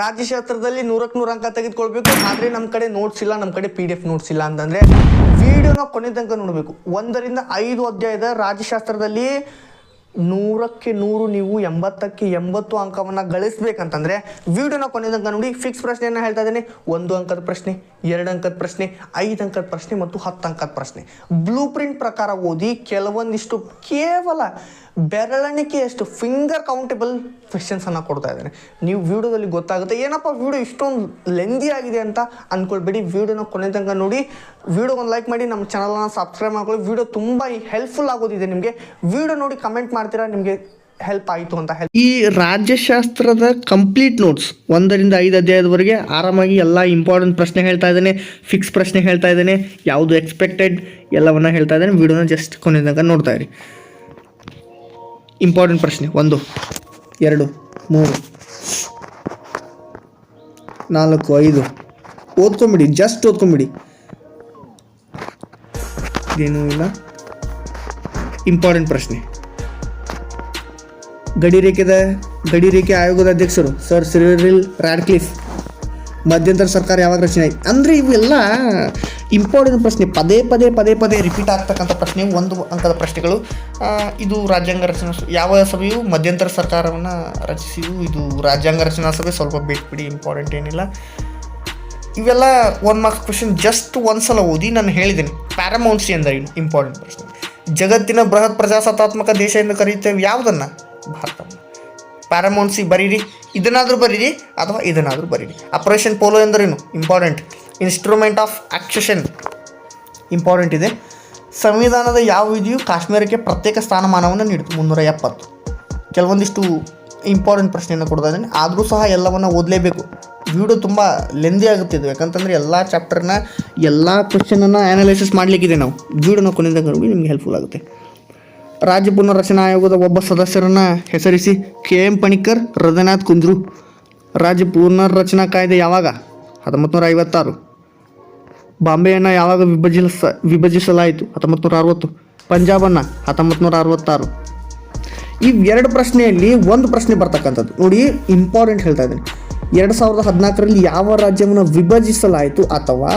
ರಾಜ್ಯಶಾಸ್ತ್ರದಲ್ಲಿ ನೂರಕ್ಕೆ ನೂರು ಅಂಕ ತೆಗೆದುಕೊಳ್ಬೇಕು. ಆದರೆ ನಮ್ಮ ಕಡೆ ನೋಟ್ಸ್ ಇಲ್ಲ ನಮ್ಮ ಕಡೆ ಪಿ ಡಿ ಎಫ್ ನೋಟ್ಸ್ ಇಲ್ಲ ಅಂತಂದರೆ ವಿಡಿಯೋನ ಕೊನೆ ತನಕ ನೋಡಬೇಕು. ಒಂದರಿಂದ ಐದು ಅಧ್ಯಾಯದ ರಾಜ್ಯಶಾಸ್ತ್ರದಲ್ಲಿ ನೂರಕ್ಕೆ ನೂರು ನೀವು ಎಂಬತ್ತಕ್ಕೆ ಎಂಬತ್ತು ಅಂಕವನ್ನು ಗಳಿಸ್ಬೇಕಂತಂದರೆ ವಿಡಿಯೋನ ಕೊನೆ ತನಕ ನೋಡಿ ಫಿಕ್ಸ್ ಪ್ರಶ್ನೆಯನ್ನು ಹೇಳ್ತಾ ಇದ್ದೀನಿ. ಒಂದು ಅಂಕದ ಪ್ರಶ್ನೆ, ಎರಡು ಅಂಕದ ಪ್ರಶ್ನೆ, ಐದು ಅಂಕದ ಪ್ರಶ್ನೆ ಮತ್ತು ಹತ್ತು ಅಂಕದ ಪ್ರಶ್ನೆ. ಬ್ಲೂ ಪ್ರಿಂಟ್ ಪ್ರಕಾರ ಓದಿ ಕೆಲವೊಂದಿಷ್ಟು ಕೇವಲ ಬೆರಳೆಣಿಕೆಯಷ್ಟು ಫಿಂಗರ್ ಕೌಂಟೇಬಲ್ ಕ್ವೆಶನ್ಸನ್ನು ಕೊಡ್ತಾ ಇದ್ದೇನೆ ನೀವು ವಿಡಿಯೋದಲ್ಲಿ ಗೊತ್ತಾಗುತ್ತೆ, ಏನಪ್ಪ ವಿಡಿಯೋ ಇಷ್ಟೊಂದು ಲೆಂದಿ ಆಗಿದೆ ಅಂತ ಅಂದ್ಕೊಳ್ಬೇಡಿ ವಿಡಿಯೋನ ಕೊನೆ ತನಕ ನೋಡಿ, ವಿಡಿಯೋ ಒಂದು ಲೈಕ್ ಮಾಡಿ, ನಮ್ಮ ಚಾನಲನ್ನು ಸಬ್ಸ್ಕ್ರೈಬ್ ಮಾಡ್ಕೊಳ್ಳಿ. ವಿಡಿಯೋ ತುಂಬ ಹೆಲ್ಪ್ಫುಲ್ ಆಗೋದಿದೆ ನಿಮಗೆ. ವಿಡಿಯೋ ನೋಡಿ ಕಮೆಂಟ್ ಮಾಡ್ತೀರಾ, ನಿಮಗೆ ಹೆಲ್ಪ್ ಆಯಿತು ಅಂತ ಹೇಳಿ ಈ ರಾಜ್ಯಶಾಸ್ತ್ರದ ಕಂಪ್ಲೀಟ್ ನೋಟ್ಸ್ ಒಂದರಿಂದ ಐದು ಅಧ್ಯಾಯದವರೆಗೆ ಆರಾಮಾಗಿ ಎಲ್ಲ ಇಂಪಾರ್ಟೆಂಟ್ ಪ್ರಶ್ನೆ ಹೇಳ್ತಾ ಇದ್ದೇನೆ ಫಿಕ್ಸ್ ಪ್ರಶ್ನೆ ಹೇಳ್ತಾ ಇದ್ದೇನೆ, ಯಾವುದು ಎಕ್ಸ್ಪೆಕ್ಟೆಡ್ ಎಲ್ಲವನ್ನ ಹೇಳ್ತಾ ಇದ್ದೇನೆ, ವಿಡಿಯೋನ ಜಸ್ಟ್ ಕೊನೆ ತನಕ ನೋಡ್ತಾ ಇರಿ. ಇಂಪಾರ್ಟೆಂಟ್ ಪ್ರಶ್ನೆ, ಒಂದು, ಎರಡು, ಮೂರು, ನಾಲ್ಕು, ಐದು. ಓದ್ಕೊಂಬಿಡಿ ಜಸ್ಟ್ ಓದ್ಕೊಂಬಿಡಿ. ಏನೂ ಇಲ್ಲ. ಇಂಪಾರ್ಟೆಂಟ್ ಪ್ರಶ್ನೆ. ಗಡಿರೇಖೆದ ಗಡಿರೇಖೆ ಆಯೋಗದ ಅಧ್ಯಕ್ಷರು, ಸರ್ ಸಿರಿಲ್ ರಾಡ್ಕ್ಲಿಫ್. ಮಧ್ಯಂತರ ಸರ್ಕಾರ ಯಾವಾಗ ರಚನೆ ಆಯ್ತು? ಅಂದರೆ ಇವೆಲ್ಲ ಇಂಪಾರ್ಟೆಂಟ್ ಪ್ರಶ್ನೆ. ಪದೇ ಪದೇ ಪದೇ ಪದೇ ರಿಪೀಟ್ ಆಗ್ತಕ್ಕಂಥ ಪ್ರಶ್ನೆ, ಒಂದು ಅಂಕದ ಪ್ರಶ್ನೆಗಳು. ಇದು ರಾಜ್ಯಾಂಗ ರಚನಾ ಯಾವ ಸಭೆಯು ಮಧ್ಯಂತರ ಸರ್ಕಾರವನ್ನು ರಚಿಸಿದು ಇದು ರಾಜ್ಯಾಂಗ ರಚನಾ ಸಭೆ ಸ್ವಲ್ಪ ಬಿಟ್ಬಿಡಿ ಇಂಪಾರ್ಟೆಂಟ್ ಏನಿಲ್ಲ. ಇವೆಲ್ಲ ಒನ್ ಮಾರ್ಕ್ಸ್ ಕ್ವಶನ್ ಜಸ್ಟ್ ಒಂದ್ಸಲ ಓದಿ ನಾನು ಹೇಳಿದ್ದೀನಿ ಪ್ಯಾರಮೌನ್ಸಿ ಅಂದರೆ ಇಂಪಾರ್ಟೆಂಟ್ ಪ್ರಶ್ನೆ. ಜಗತ್ತಿನ ಬೃಹತ್ ಪ್ರಜಾಸತ್ತಾತ್ಮಕ ದೇಶ ಎಂದು ಕರೆಯುತ್ತೇವೆ ಯಾವುದನ್ನು? ಭಾರತವನ್ನು. ಪ್ಯಾರಮೌನ್ಸಿ ಬರೀರಿ, ಇದನ್ನಾದರೂ ಬರೀರಿ ಅಥವಾ ಇದನ್ನಾದರೂ ಬರೀರಿ. ಆಪರೇಷನ್ ಪೋಲೋ ಎಂದರೇನು? Important instrument of accession important ಇದೆ. ಸಂವಿಧಾನದ ಯಾವ ವಿಧಿಯು ಕಾಶ್ಮೀರಕ್ಕೆ ಪ್ರತ್ಯೇಕ ಸ್ಥಾನಮಾನವನ್ನು ನೀಡಿತು? ಮುನ್ನೂರ ಎಪ್ಪತ್ತು ಕೆಲವೊಂದಿಷ್ಟು ಇಂಪಾರ್ಟೆಂಟ್ ಪ್ರಶ್ನೆಯನ್ನು ಕೊಡ್ತಾ ಇದ್ದೀನಿ ಆದರೂ ಸಹ ಎಲ್ಲವನ್ನು ಓದಲೇಬೇಕು. ವಿಡಿಯೋ ತುಂಬ ಲೆಂದಿ ಆಗುತ್ತೆ ಇದು. ಯಾಕಂತಂದರೆ ಎಲ್ಲ ಚಾಪ್ಟರ್ನ ಎಲ್ಲ ಕ್ವಶನನ್ನು ಆ್ಯನಲೈಸಿಸ್ ಮಾಡಲಿಕ್ಕಿದೆ ನಾವು. ವಿಡಿಯೋನ ಕೊನೆಯಿಂದ ನೋಡಿ ನಿಮಗೆ ಹೆಲ್ಪ್ಫುಲ್ ಆಗುತ್ತೆ. ರಾಜ್ಯ ಪುನರ್ರಚನಾ ಆಯೋಗದ ಒಬ್ಬ ಸದಸ್ಯರನ್ನು ಹೆಸರಿಸಿ ಕೆ ಎಂ ಪಣಿಕರ್, ಹೃದಯನಾಥ್ ಕುಂದ್ರು. ರಾಜ್ಯ ಪುನರ್ರಚನಾ ಕಾಯ್ದೆ ಯಾವಾಗ? ಹತ್ತೊಂಬತ್ತು ನೂರ ಐವತ್ತಾರು ಬಾಂಬೆಯನ್ನು ಯಾವಾಗ ವಿಭಜಿಸ, ವಿಭಜಿಸಲಾಯಿತು? ಹತ್ತೊಂಬತ್ತು ನೂರ ಅರವತ್ತು ಪಂಜಾಬನ್ನು ಹತ್ತೊಂಬತ್ತು ನೂರ ಅರವತ್ತಾರು ಈ ಎರಡು ಪ್ರಶ್ನೆಯಲ್ಲಿ ಒಂದು ಪ್ರಶ್ನೆ ಬರ್ತಕ್ಕಂಥದ್ದು. ನೋಡಿ ಇಂಪಾರ್ಟೆಂಟ್ ಹೇಳ್ತಾ ಇದ್ದೀನಿ. ಎರಡು ಸಾವಿರದ ಹದಿನಾಲ್ಕರಲ್ಲಿ ಯಾವ ರಾಜ್ಯವನ್ನು ವಿಭಜಿಸಲಾಯಿತು ಅಥವಾ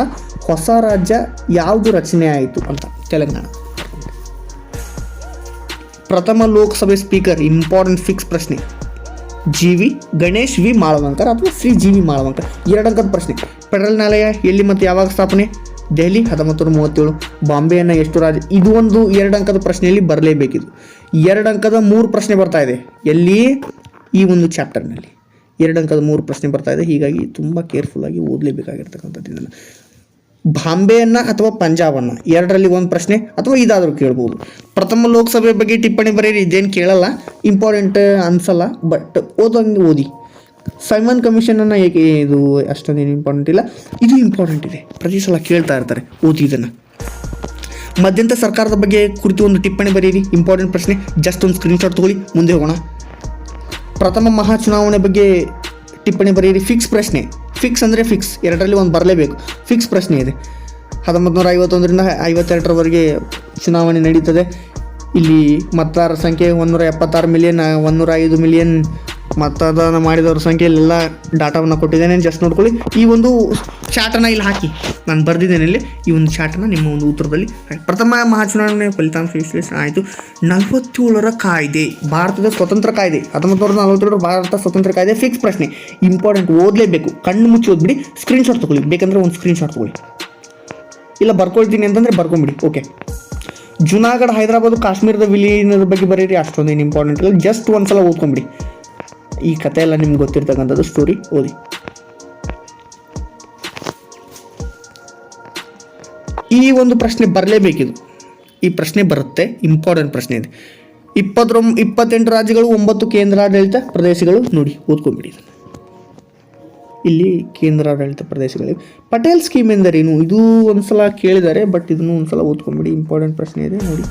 ಹೊಸ ರಾಜ್ಯ ಯಾವುದು ರಚನೆ ಆಯಿತು ಅಂತ? ತೆಲಂಗಾಣ. ಪ್ರಥಮ ಲೋಕಸಭೆ ಸ್ಪೀಕರ್ ಇಂಪಾರ್ಟೆಂಟ್ ಫಿಕ್ಸ್ ಪ್ರಶ್ನೆ. G V Ganesh V Mavalankar ಅಥವಾ ಶ್ರೀ ಜಿ ವಿ ಮಾಳವಂಕರ್? ಎರಡಂಕದ ಪ್ರಶ್ನೆ. ಫೆಡರಲ್ ನ್ಯಾಯಾಲಯ ಎಲ್ಲಿ ಮತ್ತು ಯಾವಾಗ ಸ್ಥಾಪನೆ? ದೆಹಲಿ ಹತ್ತೊಂಬತ್ತು ನೂರ ಮೂವತ್ತೇಳು. ಬಾಂಬೆಯನ್ನು ಎಷ್ಟು ರಾಜ್ಯ ಇದು ಒಂದು ಎರಡು ಅಂಕದ ಪ್ರಶ್ನೆಯಲ್ಲಿ ಬರಲೇಬೇಕಿದು. ಎರಡು ಅಂಕದ ಮೂರು ಪ್ರಶ್ನೆ ಬರ್ತಾ ಇದೆ. ಎಲ್ಲಿ? ಈ ಒಂದು ಚಾಪ್ಟರ್ನಲ್ಲಿ. ಎರಡು ಅಂಕದ ಮೂರು ಪ್ರಶ್ನೆ ಬರ್ತಾ ಇದೆ. ಹೀಗಾಗಿ ತುಂಬ ಕೇರ್ಫುಲ್ಲಾಗಿ ಓದಲೇಬೇಕಾಗಿರ್ತಕ್ಕಂಥದ್ದು ಇದನ್ನು ಬಾಂಬೆಯನ್ನು ಅಥವಾ ಪಂಜಾಬನ್ನು? ಎರಡರಲ್ಲಿ ಒಂದು ಪ್ರಶ್ನೆ ಅಥವಾ ಇದಾದರೂ ಕೇಳ್ಬೋದು. ಪ್ರಥಮ ಲೋಕಸಭೆ ಬಗ್ಗೆ ಟಿಪ್ಪಣಿ ಬರೀರಿ ಇದೇನು ಕೇಳಲ್ಲ ಇಂಪಾರ್ಟೆಂಟ್ ಅನ್ಸಲ್ಲ ಬಟ್ ಓದಂಗೆ ಓದಿ. ಸೈಮನ್ ಕಮಿಷನನ್ನು ಏಕೆ ಇದು ಅಷ್ಟೊಂದೇನು ಇಂಪಾರ್ಟೆಂಟ್ ಇಲ್ಲ? ಇದು ಇಂಪಾರ್ಟೆಂಟ್ ಇದೆ. ಪ್ರತಿ ಸಲ ಕೇಳ್ತಾ ಇರ್ತಾರೆ ಓದಿ ಇದನ್ನು ಮಧ್ಯಂತ ಸರ್ಕಾರದ ಬಗ್ಗೆ ಕುರಿತು ಒಂದು ಟಿಪ್ಪಣಿ ಬರೀರಿ ಇಂಪಾರ್ಟೆಂಟ್ ಪ್ರಶ್ನೆ ಜಸ್ಟ್ ಒಂದು ಸ್ಕ್ರೀನ್ಶಾಟ್ ತೊಗೊಳ್ಳಿ, ಮುಂದೆ ಹೋಗೋಣ. ಪ್ರಥಮ ಮಹಾ ಚುನಾವಣೆ ಬಗ್ಗೆ ಟಿಪ್ಪಣಿ ಬರೆಯಿರಿ ಫಿಕ್ಸ್ ಪ್ರಶ್ನೆ. ಫಿಕ್ಸ್ ಅಂದರೆ ಫಿಕ್ಸ್ ಎರಡರಲ್ಲಿ ಒಂದು ಬರಲೇಬೇಕು. ಫಿಕ್ಸ್ ಪ್ರಶ್ನೆ ಇದೆ. ಹತ್ತೊಂಬತ್ತು ನೂರ ಐವತ್ತೊಂದರಿಂದ ಐವತ್ತೆರಡರವರೆಗೆ ಚುನಾವಣೆ ನಡೀತದೆ. ಇಲ್ಲಿ ಮತದಾರರ ಸಂಖ್ಯೆ ಒಂದೂರ ಎಪ್ಪತ್ತಾರು ಮಿಲಿಯನ್ ಒಂದೂರ ಐದು ಮಿಲಿಯನ್ ಮತದಾನ ಮಾಡಿದವ್ರ ಸಂಖ್ಯೆಯಲ್ಲೆಲ್ಲ ಡಾಟಾವನ್ನು ಕೊಟ್ಟಿದ್ದೇನೆ. ಜಸ್ಟ್ ನೋಡ್ಕೊಳ್ಳಿ. ಈ ಒಂದು ಚಾಟನ್ನು ಇಲ್ಲಿ ಹಾಕಿ. ನಾನು ಬರೆದಿದ್ದೇನೆ ಇಲ್ಲಿ. ಈ ಒಂದು ಚಾಟನ್ನು ನಿಮ್ಮ ಒಂದು ಉತ್ತರದಲ್ಲಿ ಪ್ರಥಮ ಮಹಾಚುನಾವಣೆ ಫಲಿತಾಂಶ ವಿಶ್ಲೇಷಣೆ ಆಯಿತು. ನಲವತ್ತೇಳರ ಕಾಯ್ದೆ. ಭಾರತದ ಸ್ವತಂತ್ರ ಕಾಯ್ದೆ. ಹತ್ತೊಂಬತ್ತು ನೂರ ನಲವತ್ತೇಳರ ಭಾರತ ಸ್ವತಂತ್ರ ಕಾಯ್ದೆ ಫಿಕ್ಸ್ ಪ್ರಶ್ನೆ. ಇಂಪಾರ್ಟೆಂಟ್ ಓದಲೇಬೇಕು. ಕಣ್ಣು ಮುಚ್ಚಿ ಓದ್ಬಿಡಿ. ಸ್ಕ್ರೀನ್ಶಾಟ್ ತೊಗೊಳ್ಳಿ. ಬೇಕಂದ್ರೆ ಒಂದು ಸ್ಕ್ರೀನ್ಶಾಟ್ ತೊಗೊಳ್ಳಿ. ಇಲ್ಲ, ಬರ್ಕೊಳ್ತೀನಿ ಅಂತಂದರೆ ಬರ್ಕೊಂಬಿಡಿ. ಓಕೆ ಜುನಾಗಢ ಹೈದರಾಬಾದ್, ಕಾಶ್ಮೀರದ ವಿಲೀನದ ಬಗ್ಗೆ ಬರೀರಿ. ಅಷ್ಟೊಂದೇನು ಇಂಪಾರ್ಟೆಂಟ್ ಇಲ್ಲ. ಜಸ್ಟ್ ಒಂದ್ಸಲ ಓದ್ಕೊಂಬಿಡಿ. ಈ ಕತೆ ಎಲ್ಲ ನಿಮ್ಗೆ ಗೊತ್ತಿರ್ತಕ್ಕಂಥದ್ದು ಸ್ಟೋರಿ ಓದಿ. ಈ ಒಂದು ಪ್ರಶ್ನೆ ಬರಲೇಬೇಕಿದು. ಈ ಪ್ರಶ್ನೆ ಬರುತ್ತೆ ಇಂಪಾರ್ಟೆಂಟ್ ಪ್ರಶ್ನೆ ಇದೆ. ಇಪ್ಪತ್ತರ ಇಪ್ಪತ್ತೆಂಟು ರಾಜ್ಯಗಳು, ಒಂಬತ್ತು ಕೇಂದ್ರಾಡಳಿತ ಪ್ರದೇಶಗಳು ನೋಡಿ ಇದನ್ನು. ಇಲ್ಲಿ ಕೇಂದ್ರಾಡಳಿತ ಪ್ರದೇಶಗಳಿವೆ. ಪಟೇಲ್ ಸ್ಕೀಮ್ ಎಂದರೇನು? ಇದು ಒಂದ್ಸಲ ಕೇಳಿದ್ದಾರೆ ಬಟ್ ಇದನ್ನು ಒಂದ್ಸಲ ಓದ್ಕೊಂಬಿಡಿ ಇಂಪಾರ್ಟೆಂಟ್ ಪ್ರಶ್ನೆ ಇದೆ, ನೋಡಿ.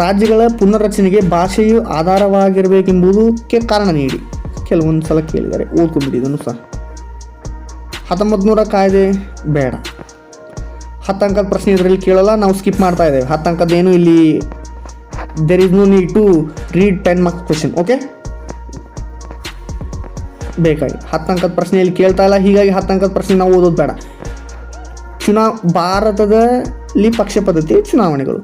ರಾಜ್ಯಗಳ ಪುನರ್ರಚನೆಗೆ ಭಾಷೆಯು ಆಧಾರವಾಗಿರಬೇಕೆಂಬುದಕ್ಕೆ ಕಾರಣ ನೀಡಿ. ಕೆಲವೊಂದು ಸಲ ಕೇಳಿದ್ದಾರೆ ಓದ್ಕೊಂಬಿಡಿ ಇದನ್ನು ಸಹ. ಹತ್ತೊಂಬತ್ತು ನೂರ ಕಾಯ್ದೆ ಬೇಡ. ಹತ್ತು ಅಂಕದ ಪ್ರಶ್ನೆ ಇದರಲ್ಲಿ ಕೇಳಲ್ಲ, ನಾವು ಸ್ಕಿಪ್ ಮಾಡ್ತಾ ಇದ್ದೇವೆ. ಹತ್ತು ಏನು ಇಲ್ಲಿ? There is no need to read ten marks question okay ಬೇಕಾಗಿ ಹತ್ತಂಕದ ಅಂಕದ ಪ್ರಶ್ನೆಯಲ್ಲಿ ಕೇಳ್ತಾ ಇಲ್ಲ, ಹೀಗಾಗಿ ಹತ್ತು ಅಂಕದ ಪ್ರಶ್ನೆ ನಾವು ಓದೋದು ಬೇಡ. ಚುನಾ, ಭಾರತದಲ್ಲಿ ಪಕ್ಷ ಪದ್ಧತಿ ಚುನಾವಣೆಗಳು.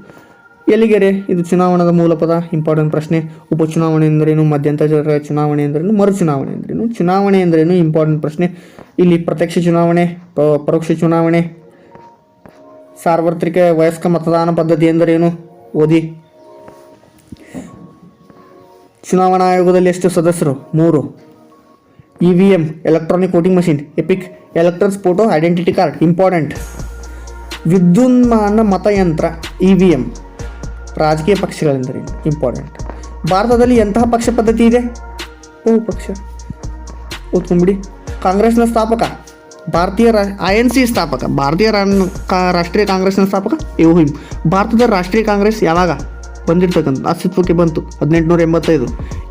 ಎಲ್ಲಿಗೆರೆ? ಇದು ಚುನಾವಣದ ಮೂಲ ಪದ ಇಂಪಾರ್ಟೆಂಟ್ ಪ್ರಶ್ನೆ. ಉಪಚುನಾವಣೆ ಎಂದರೇನು? ಮಧ್ಯಂತರ ಚುನಾವಣೆ ಎಂದರೇನು? ಮರು ಚುನಾವಣೆ ಎಂದರೇನು? ಚುನಾವಣೆ ಎಂದರೇನು? ಇಂಪಾರ್ಟೆಂಟ್ ಪ್ರಶ್ನೆ. ಇಲ್ಲಿ ಪ್ರತ್ಯಕ್ಷ ಚುನಾವಣೆ ಪರೋಕ್ಷ ಚುನಾವಣೆ, ಸಾರ್ವತ್ರಿಕ ವಯಸ್ಕ ಮತದಾನ ಪದ್ಧತಿ ಎಂದರೇನು? ಓದಿ. ಚುನಾವಣಾ ಆಯೋಗದಲ್ಲಿ ಎಷ್ಟು ಸದಸ್ಯರು? ಮೂರು. E V M electronic voting machine EPIC electrons photo identity card important ವಿದ್ಯುನ್ಮಾನ ಮತಯಂತ್ರ ಇ ವಿ ಎಂ ರಾಜಕೀಯ ಪಕ್ಷಗಳೆಂದರೆ ಇಂಪಾರ್ಟೆಂಟ್ ಭಾರತದಲ್ಲಿ ಎಂತಹ ಪಕ್ಷ ಪದ್ಧತಿ ಇದೆ? ಬಹುಪಕ್ಷ ಓದ್ಕೊಂಬಿಡಿ. ಕಾಂಗ್ರೆಸ್ನ ಸ್ಥಾಪಕ, ಭಾರತೀಯ ರಾ ಐ ಎನ್ ಸಿ ಸ್ಥಾಪಕ, ಭಾರತೀಯ ರಾಷ್ಟ್ರೀಯ ಕಾಂಗ್ರೆಸ್ನ ಸ್ಥಾಪಕ ಇವು ಭಾರತದ ರಾಷ್ಟ್ರೀಯ ಕಾಂಗ್ರೆಸ್ ಯಾವಾಗ? ಬಂದಿರ್ತಕ್ಕಂಥ ಅಸ್ತಿತ್ವಕ್ಕೆ ಬಂತು. ಹದಿನೆಂಟುನೂರ ಎಂಬತ್ತೈದು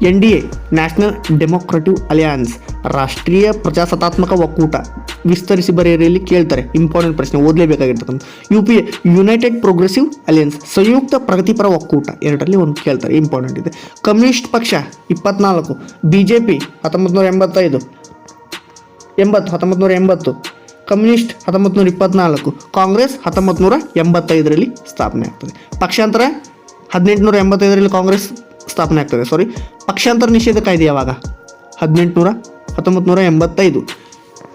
N D A, national democratic alliance, ರಾಷ್ಟ್ರೀಯ ಪ್ರಜಾಸತ್ತಾತ್ಮಕ ಒಕ್ಕೂಟ. ವಿಸ್ತರಿಸಿ ಬರೆಯಲ್ಲಿ ಕೇಳ್ತಾರೆ. ಇಂಪಾರ್ಟೆಂಟ್ ಪ್ರಶ್ನೆ, ಓದಲೇಬೇಕಾಗಿರ್ತಕ್ಕಂಥ. U P A united progressive alliance ಸಂಯುಕ್ತ ಪ್ರಗತಿಪರ ಒಕ್ಕೂಟ. ಎರಡರಲ್ಲಿ ಒಂದು ಕೇಳ್ತಾರೆ, ಇಂಪಾರ್ಟೆಂಟ್ ಇದೆ. ಕಮ್ಯುನಿಸ್ಟ್ ಪಕ್ಷ, ಇಪ್ಪತ್ನಾಲ್ಕು. ಬಿ ಜೆ ಪಿ ಹತ್ತೊಂಬತ್ತು ನೂರ ಎಂಬತ್ತೈದು ಎಂಬತ್ತು ಹತ್ತೊಂಬತ್ತು ನೂರ ಎಂಬತ್ತು ಕಮ್ಯುನಿಸ್ಟ್ ಹತ್ತೊಂಬತ್ತು ನೂರ ಇಪ್ಪತ್ನಾಲ್ಕು ಕಾಂಗ್ರೆಸ್ ಹತ್ತೊಂಬತ್ತು ನೂರ ಎಂಬತ್ತೈದರಲ್ಲಿ ಸ್ಥಾಪನೆ ಆಗ್ತದೆ. ಪಕ್ಷಾಂತರ ಹದಿನೆಂಟುನೂರ ಎಂಬತ್ತೈದರಲ್ಲಿ ಕಾಂಗ್ರೆಸ್ ಸ್ಥಾಪನೆ ಆಗ್ತದೆ ಸಾರಿ ಪಕ್ಷಾಂತರ ನಿಷೇಧ ಕಾಯ್ದೆ ಯಾವಾಗ? ಹದಿನೆಂಟುನೂರ ಹತ್ತೊಂಬತ್ತು ನೂರ ಎಂಬತ್ತೈದು.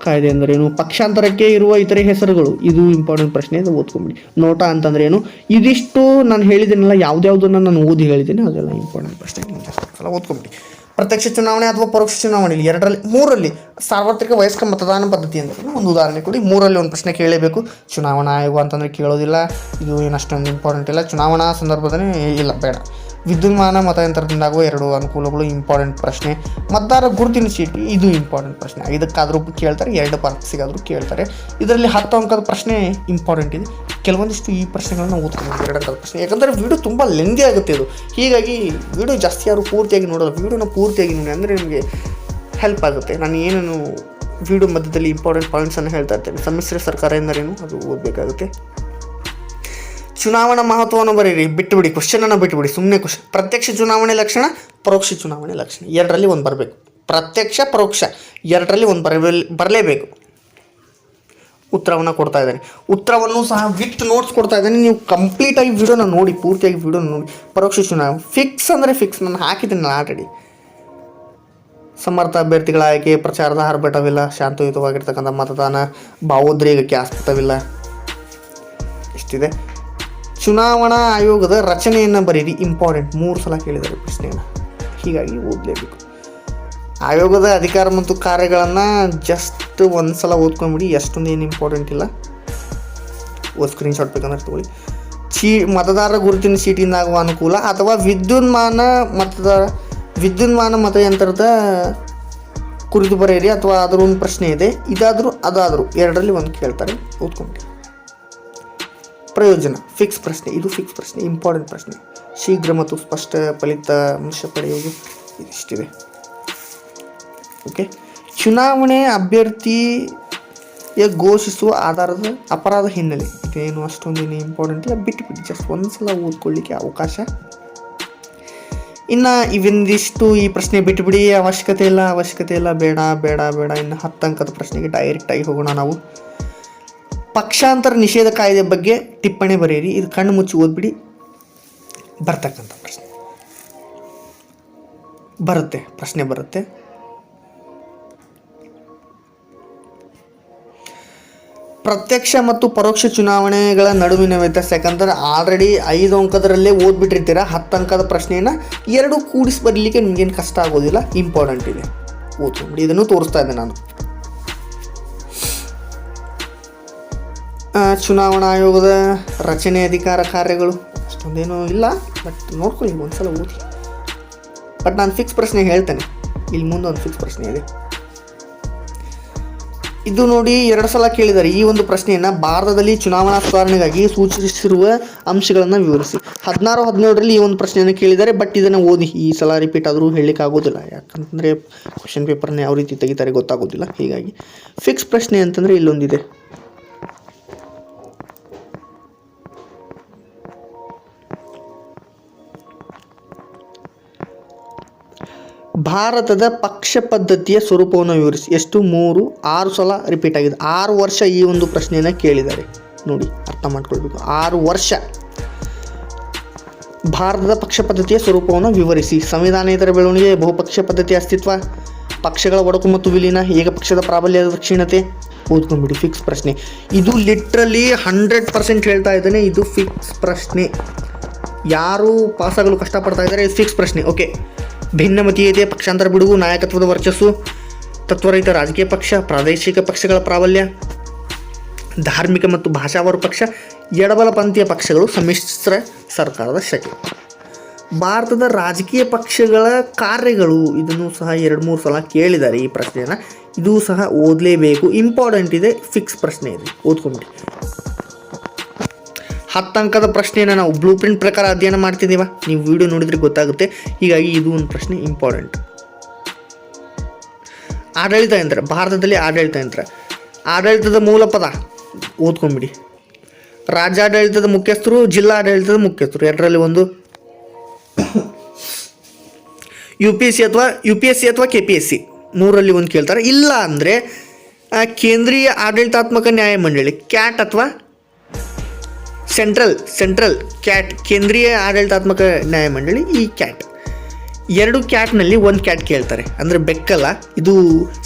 ಕಾಯ್ದೆ ಅಂದ್ರೇನು? ಪಕ್ಷಾಂತರಕ್ಕೆ ಇರುವ ಇತರೆ ಹೆಸರುಗಳು. ಇದು ಇಂಪಾರ್ಟೆಂಟ್ ಪ್ರಶ್ನೆ ಅಂತ ಓದ್ಕೊಂಬಿಡಿ. ನೋಟ ಅಂತಂದ್ರೆ ಏನು ಇದಿಷ್ಟು ನಾನು ಹೇಳಿದ್ದೀನಲ್ಲ ಯಾವುದ್ಯಾವುದನ್ನು ನಾನು ಓದಿ ಹೇಳಿದ್ದೀನಿ ಅದೆಲ್ಲ ಇಂಪಾರ್ಟೆಂಟ್ ಪ್ರಶ್ನೆ. ಓದ್ಕೊಂಬಿಡಿ. ಪ್ರತ್ಯಕ್ಷ ಚುನಾವಣೆ ಅಥವಾ ಪರೋಕ್ಷ ಚುನಾವಣೆಯಲ್ಲಿ ಎರಡರಲ್ಲಿ ಮೂರಲ್ಲಿ ಸಾರ್ವತ್ರಿಕ ವಯಸ್ಕ ಮತದಾನ ಪದ್ಧತಿ ಅಂದ್ರೆ ಒಂದು ಉದಾಹರಣೆ ಕೊಡಿ. ಮೂರಲ್ಲಿ ಒಂದು ಪ್ರಶ್ನೆ ಕೇಳಲೇಬೇಕು ಚುನಾವಣಾ ಆಯೋಗ ಅಂತಂದರೆ ಕೇಳೋದಿಲ್ಲ. ಇದು ಏನು ಅಷ್ಟೊಂದು ಇಂಪಾರ್ಟೆಂಟ್ ಇಲ್ಲ. ಚುನಾವಣಾ ಸಂದರ್ಭದಲ್ಲಿ ಇಲ್ಲ, ಬೇಡ. ವಿದ್ಯುನ್ಮಾನ ಮತಯಂತ್ರದಿಂದಾಗುವ ಎರಡು ಅನುಕೂಲಗಳು ಇಂಪಾರ್ಟೆಂಟ್ ಪ್ರಶ್ನೆ. ಮತದಾರ ಗುರುತಿನ ಚೀಟಿ, ಇದು ಇಂಪಾರ್ಟೆಂಟ್ ಪ್ರಶ್ನೆ. ಇದಕ್ಕಾದರೂ ಕೇಳ್ತಾರೆ, ಎರಡು ಮಾರ್ಕ್ಸಿಗಾದರೂ ಕೇಳ್ತಾರೆ. ಇದರಲ್ಲಿ ಹತ್ತು ಅಂಕದ ಪ್ರಶ್ನೆ ಇಂಪಾರ್ಟೆಂಟ್ ಇದೆ. ಕೆಲವೊಂದಿಷ್ಟು ಈ ಪ್ರಶ್ನೆಗಳನ್ನು ಓದ್ಕೊಂಡು ಎರಡು ಅಂಕದ ಪ್ರಶ್ನೆ. ಯಾಕಂದರೆ ವಿಡಿಯೋ ತುಂಬ ಲೆಂದಿ ಆಗುತ್ತೆ ಇದು. ಹೀಗಾಗಿ ವೀಡಿಯೋ ಜಾಸ್ತಿ ಯಾರು ಪೂರ್ತಿಯಾಗಿ ನೋಡೋಲ್ಲ ವೀಡಿಯೋನ ಪೂರ್ತಿಯಾಗಿ ನೋಡಿ, ಅಂದರೆ ನಿಮಗೆ ಹೆಲ್ಪ್ ಆಗುತ್ತೆ. ನಾನು ಏನೇನು ವೀಡಿಯೋ ಮಧ್ಯದಲ್ಲಿ ಇಂಪಾರ್ಟೆಂಟ್ ಪಾಯಿಂಟ್ಸನ್ನು ಹೇಳ್ತಾ ಇರ್ತೇನೆ. ಸಮ್ಮಿಶ್ರ ಸರ್ಕಾರ ಎಂದರೇನು, ಅದು ಓದಬೇಕಾಗುತ್ತೆ. ಚುನಾವಣಾ ಮಹತ್ವವನ್ನು ಬರೀರಿ, ಬಿಟ್ಟುಬಿಡಿ ಕ್ವಶನನ್ನು ಬಿಟ್ಟುಬಿಡಿ ಸುಮ್ಮನೆ ಕ್ವಶನ್ ಪ್ರತ್ಯಕ್ಷ ಚುನಾವಣೆ ಲಕ್ಷಣ, ಪರೋಕ್ಷ ಚುನಾವಣೆ ಲಕ್ಷಣ. ಎರಡರಲ್ಲಿ ಒಂದು ಬರಬೇಕು. ಪ್ರತ್ಯಕ್ಷ, ಪರೋಕ್ಷ. ಎರಡರಲ್ಲಿ ಒಂದು ಬರಬೇ ಬರಲೇಬೇಕು. ಉತ್ತರವನ್ನು ಕೊಡ್ತಾ ಇದ್ದಾನೆ. ಉತ್ತರವನ್ನು ಸಹ ವಿತ್ ನೋಟ್ಸ್ ಕೊಡ್ತಾ ಇದ್ದಾನೆ. ನೀವು ಕಂಪ್ಲೀಟಾಗಿ ವಿಡಿಯೋನ ನೋಡಿ, ಪೂರ್ತಿಯಾಗಿ ವಿಡಿಯೋನ ನೋಡಿ. ಪರೋಕ್ಷ ಚುನಾವಣೆ. ಫಿಕ್ಸ್ ಅಂದರೆ ಫಿಕ್ಸ್ ನಾನು ಹಾಕಿದ್ದೀನಿ, ನಾನು ಆಲ್ರೆಡಿ ಸಮರ್ಥ ಅಭ್ಯರ್ಥಿಗಳ ಆಯ್ಕೆ ಪ್ರಚಾರದ ಆರ್ಭಟವಿಲ್ಲ ಶಾಂತಯುತವಾಗಿರ್ತಕ್ಕಂಥ ಮತದಾನ, ಭಾವೋದ್ರೇಗಕ್ಕೆ ಆಸ್ಪದವಿಲ್ಲ. ಇಷ್ಟಿದೆ. ಚುನಾವಣಾ ಆಯೋಗದ ರಚನೆಯನ್ನು ಬರೀರಿ. ಇಂಪಾರ್ಟೆಂಟ್ ಮೂರು ಸಲ ಕೇಳಿದ್ದಾರೆ ಪ್ರಶ್ನೆಯನ್ನು. ಹೀಗಾಗಿ ಓದಲೇಬೇಕು. ಆಯೋಗದ ಅಧಿಕಾರ ಮತ್ತು ಕಾರ್ಯಗಳನ್ನು ಜಸ್ಟ್ ಒಂದು ಸಲ ಓದ್ಕೊಂಡ್ಬಿಡಿ. ಎಷ್ಟೊಂದು ಏನು ಇಂಪಾರ್ಟೆಂಟ್ ಇಲ್ಲ. ಓ ಸ್ಕ್ರೀನ್ಶಾಟ್ ಬೇಕಂದ್ರೆ ತಗೊಳ್ಳಿ. ಚೀ, ಮತದಾರರ ಗುರುತಿನ ಆಗುವ ಅನುಕೂಲ ಅಥವಾ ವಿದ್ಯುನ್ಮಾನ ಮತದಾರ, ವಿದ್ಯುನ್ಮಾನ ಮತಯಂತ್ರದ ಕುರಿತು ಬರೆಯಿರಿ ಅಥವಾ ಅದರ ಒಂದು ಪ್ರಶ್ನೆ ಇದೆ. ಇದಾದರೂ ಅದಾದರೂ ಎರಡರಲ್ಲಿ ಒಂದು ಕೇಳ್ತಾರೆ. ಓದ್ಕೊಂಬಿಡಿ ಪ್ರಯೋಜನ ಫಿಕ್ಸ್ ಪ್ರಶ್ನೆ, ಇದು ಫಿಕ್ಸ್ ಪ್ರಶ್ನೆ ಇಂಪಾರ್ಟೆಂಟ್ ಪ್ರಶ್ನೆ. ಶೀಘ್ರ ಮತ್ತು ಸ್ಪಷ್ಟ ಫಲಿತಾಂಶ ಪಡೆಯುವುದು ಇದಿಷ್ಟಿದೆ. ಓಕೆ ಚುನಾವಣೆ ಅಭ್ಯರ್ಥಿಯ ಘೋಷಿಸುವ ಆಧಾರದ ಅಪರಾಧ ಹಿನ್ನೆಲೆ. ಇದೇನು ಅಷ್ಟೊಂದೇನು ಇಂಪಾರ್ಟೆಂಟ್ ಇಲ್ಲ, ಬಿಟ್ಟು ಬಿಟ್ಟು ಜಸ್ಟ್ ಒಂದು ಸಲ ಓದ್ಕೊಳ್ಳಿಕ್ಕೆ ಅವಕಾಶ. ಇನ್ನು ಇವಿಂದಿಷ್ಟು ಈ ಪ್ರಶ್ನೆ ಬಿಟ್ಟುಬಿಡಿ ಅವಶ್ಯಕತೆ ಇಲ್ಲ ಅವಶ್ಯಕತೆ ಇಲ್ಲ, ಬೇಡ ಬೇಡ ಬೇಡ, ಇನ್ನು ಹತ್ತು ಅಂಕದ ಪ್ರಶ್ನೆಗೆ ಡೈರೆಕ್ಟಾಗಿ ಹೋಗೋಣ ನಾವು. ಪಕ್ಷಾಂತರ ನಿಷೇಧ ಕಾಯ್ದೆ ಬಗ್ಗೆ ಟಿಪ್ಪಣಿ ಬರೆಯಿರಿ. ಇದು ಕಣ್ಣು ಮುಚ್ಚಿ ಓದ್ಬಿಡಿ. ಬರ್ತಕ್ಕಂಥ ಪ್ರಶ್ನೆ. ಬರುತ್ತೆ ಪ್ರಶ್ನೆ ಬರುತ್ತೆ. ಪ್ರತ್ಯಕ್ಷ ಮತ್ತು ಪರೋಕ್ಷ ಚುನಾವಣೆಗಳ ನಡುವಿನ ವ್ಯತ್ಯಾಸ ಯಾಕಂದ್ರೆ ಆಲ್ರೆಡಿ ಐದು ಅಂಕದರಲ್ಲೇ ಓದ್ಬಿಟ್ಟಿರ್ತೀರ? ಹತ್ತು ಅಂಕದ ಪ್ರಶ್ನೆಯನ್ನು ಎರಡು ಕೂಡಿಸಿ ಬರಲಿಕ್ಕೆ ನಿಮ್ಗೇನು ಕಷ್ಟ ಆಗೋದಿಲ್ಲ. ಇಂಪಾರ್ಟೆಂಟ್ ಇದೆ. ಓದ್ಕೊಂಬಿಡಿ ಇದನ್ನು ತೋರಿಸ್ತಾ ಇದ್ದೆ ನಾನು. ಚುನಾವಣಾ ಆಯೋಗದ ರಚನೆ ಅಧಿಕಾರ ಕಾರ್ಯಗಳು ಅಷ್ಟೊಂದೇನೂ ಇಲ್ಲ ಬಟ್ ನೋಡ್ಕೊಳ್ಳಿ ಒಂದ್ಸಲ ಓದಿ. ಬಟ್ ನಾನು ಫಿಕ್ಸ್ ಪ್ರಶ್ನೆ ಹೇಳ್ತೇನೆ. ಇಲ್ಲಿ ಮುಂದೆ ಒಂದು ಫಿಕ್ಸ್ ಪ್ರಶ್ನೆ ಇದೆ. ಇದು ನೋಡಿ ಎರಡು ಸಲ ಕೇಳಿದ್ದಾರೆ ಈ ಒಂದು ಪ್ರಶ್ನೆಯನ್ನು ಭಾರತದಲ್ಲಿ ಚುನಾವಣಾ ಸುಧಾರಣೆಗಾಗಿ ಸೂಚಿಸಿರುವ ಅಂಶಗಳನ್ನು ವಿವರಿಸಿ. ಹದಿನಾರು, ಹದಿನೇಳರಲ್ಲಿ ಈ ಒಂದು ಪ್ರಶ್ನೆಯನ್ನು ಕೇಳಿದ್ದಾರೆ ಬಟ್ ಇದನ್ನು ಓದಿ. ಈ ಸಲ ರಿಪೀಟ್ ಆದರೂ ಹೇಳಲಿಕ್ಕೆ ಆಗೋದಿಲ್ಲ. ಯಾಕಂತಂದರೆ ಕ್ವಶನ್ ಪೇಪರ್ನ ಯಾವ ರೀತಿ ತೆಗಿತಾರೆ ಗೊತ್ತಾಗೋದಿಲ್ಲ. ಹೀಗಾಗಿ ಫಿಕ್ಸ್ ಪ್ರಶ್ನೆ ಅಂತಂದರೆ ಇಲ್ಲೊಂದಿದೆ. ಭಾರತದ ಪಕ್ಷ ಪದ್ಧತಿಯ ಸ್ವರೂಪವನ್ನು ವಿವರಿಸಿ. ಎಷ್ಟು? ಮೂರು, ಆರು ಸಲ ರಿಪೀಟ್ ಆಗಿದೆ. ಆರು ವರ್ಷ ಈ ಒಂದು ಪ್ರಶ್ನೆಯನ್ನು ಕೇಳಿದ್ದಾರೆ. ನೋಡಿ, ಅರ್ಥ ಮಾಡ್ಕೊಳ್ಬೇಕು. ಆರು ವರ್ಷ ಭಾರತದ ಪಕ್ಷ ಪದ್ಧತಿಯ ಸ್ವರೂಪವನ್ನು ವಿವರಿಸಿ. ಸಂವಿಧಾನೇತರ ಬೆಳವಣಿಗೆ, ಬಹುಪಕ್ಷ ಪದ್ಧತಿಯ ಅಸ್ತಿತ್ವ, ಪಕ್ಷಗಳ ಒಡಕು ಮತ್ತು ವಿಲೀನ, ಏಕಪಕ್ಷದ ಪ್ರಾಬಲ್ಯದ ಕ್ಷೀಣತೆ ಓದ್ಕೊಂಡ್ಬಿಡಿ ಫಿಕ್ಸ್ ಪ್ರಶ್ನೆ. ಇದು ಲಿಟ್ರಲಿ ಹಂಡ್ರೆಡ್ ಪರ್ಸೆಂಟ್ ಹೇಳ್ತಾ ಇದ್ದಾನೆ. ಇದು ಫಿಕ್ಸ್ ಪ್ರಶ್ನೆ. ಯಾರು ಪಾಸಾಗಲು ಕಷ್ಟಪಡ್ತಾ ಇದ್ದಾರೆ ಇದು ಫಿಕ್ಸ್ ಪ್ರಶ್ನೆ. ಓಕೆ ಭಿನ್ನಮತೀಯತೆ ಪಕ್ಷಾಂತರ ಬಿಡುವು ನಾಯಕತ್ವದ ವರ್ಚಸ್ಸು, ತತ್ವರಹಿತ ರಾಜಕೀಯ ಪಕ್ಷ, ಪ್ರಾದೇಶಿಕ ಪಕ್ಷಗಳ ಪ್ರಾಬಲ್ಯ, ಧಾರ್ಮಿಕ ಮತ್ತು ಭಾಷಾವಾರು ಪಕ್ಷ, ಎಡಬಲ ಪಂಥೀಯ ಪಕ್ಷಗಳು ಸಮ್ಮಿಶ್ರ ಸರ್ಕಾರದ ಶಕ್ತಿ. ಭಾರತದ ರಾಜಕೀಯ ಪಕ್ಷಗಳ ಕಾರ್ಯಗಳು, ಇದನ್ನು ಸಹ ಎರಡು ಮೂರು ಸಲ ಕೇಳಿದ್ದಾರೆ ಈ ಪ್ರಶ್ನೆಯನ್ನು. ಇದು ಸಹ ಓದಲೇಬೇಕು. ಇಂಪಾರ್ಟೆಂಟ್ ಇದೆ ಫಿಕ್ಸ್ ಪ್ರಶ್ನೆ ಇದೆ. ಓದ್ಕೊಂಬಿಡಿ ಹತ್ತು ಅಂಕದ ಪ್ರಶ್ನೆಯನ್ನು ನಾವು ಬ್ಲೂ ಪ್ರಿಂಟ್ ಪ್ರಕಾರ ಅಧ್ಯಯನ ಮಾಡ್ತಿದ್ದೀವ. ನೀವು ವಿಡಿಯೋ ನೋಡಿದರೆ ಗೊತ್ತಾಗುತ್ತೆ. ಹೀಗಾಗಿ ಇದು ಒಂದು ಪ್ರಶ್ನೆ ಇಂಪಾರ್ಟೆಂಟ್ ಆಡಳಿತ ಯಂತ್ರ, ಭಾರತದಲ್ಲಿ ಆಡಳಿತ ಯಂತ್ರ. ಆಡಳಿತದ ಮೂಲ ಪದ ಓದ್ಕೊಂಬಿಡಿ ರಾಜ್ಯಾಡಳಿತದ ಮುಖ್ಯಸ್ಥರು ಜಿಲ್ಲಾ ಆಡಳಿತದ ಮುಖ್ಯಸ್ಥರು. ಎರಡರಲ್ಲಿ ಒಂದು. ಯು ಪಿ ಎಸ್ ಸಿ ಅಥವಾ ಯು ಪಿ ಎಸ್ ಸಿ ಅಥವಾ ಕೆ ಪಿ ಎಸ್ ಸಿ ಮೂರಲ್ಲಿ ಒಂದು ಕೇಳ್ತಾರೆ. ಇಲ್ಲ ಅಂದರೆ ಕೇಂದ್ರೀಯ ಆಡಳಿತಾತ್ಮಕ ನ್ಯಾಯಮಂಡಳಿ ಕ್ಯಾಟ್ ಅಥವಾ ಸೆಂಟ್ರಲ್ ಸೆಂಟ್ರಲ್ ಕ್ಯಾಟ್, ಕೇಂದ್ರೀಯ ಆಡಳಿತಾತ್ಮಕ ನ್ಯಾಯಮಂಡಳಿ ಈ ಕ್ಯಾಟ್. ಎರಡು ಕ್ಯಾಟ್ನಲ್ಲಿ ಒಂದು ಕ್ಯಾಟ್ ಕೇಳ್ತಾರೆ. ಅಂದರೆ ಬೆಕ್ಕಲ್ಲ ಇದು